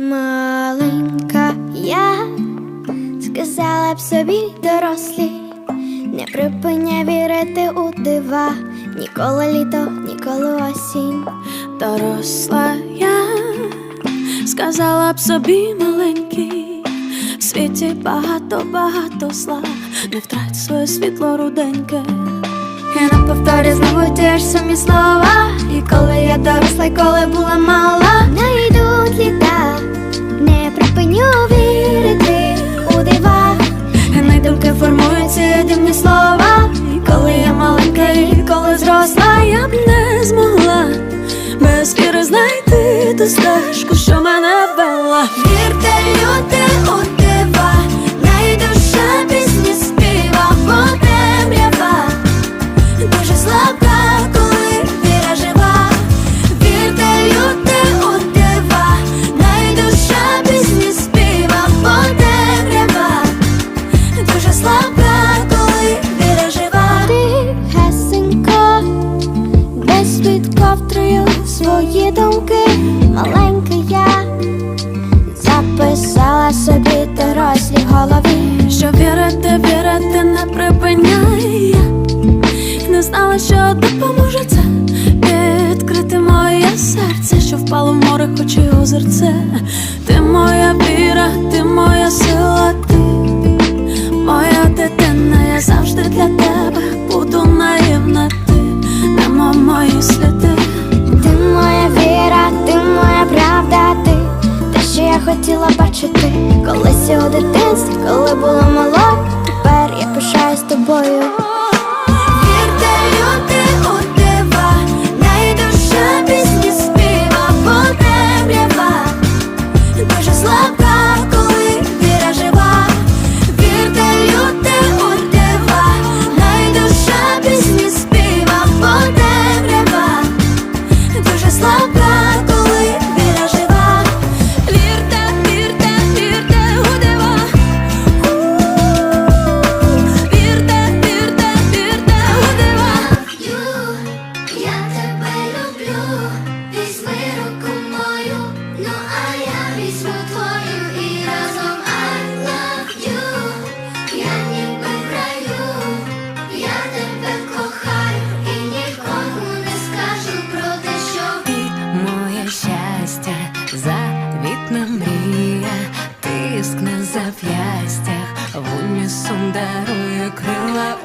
Маленька я сказала б собі дорослі, не припиняй вірити у дива, ніколи літо, ніколи осінь. Доросла я сказала б собі маленький, в світі багато-багато зла, не втрать своє світло руденьке. І на повторі знову ті ж самі слова. І коли я доросла, і коли була мала, не йдуть літа, стежку, що мене вела. Вірте, люди у дива, найдуша пісні співа, бо темрява дуже слабка, коли віра жива. Вірте, люди у дива, найдуша пісні співа, бо темрява дуже слабка, коли віра жива. Десь під ковдрою свої думки, маленька я. Записала собі дорослі голові. Що вірити, вірити не припиняй. Не знала, що допоможе це. Відкрити моє серце, що впало в море, хоч і озерце. Ти моя віра, ти моя сила, ти моя дитина, я завжди для тебе буду наївна, ти нема мої сліди. Хотіла бачити, колись у дитинстві, коли була мала, тепер я пишаюсь тобою. Унісон дарує крила,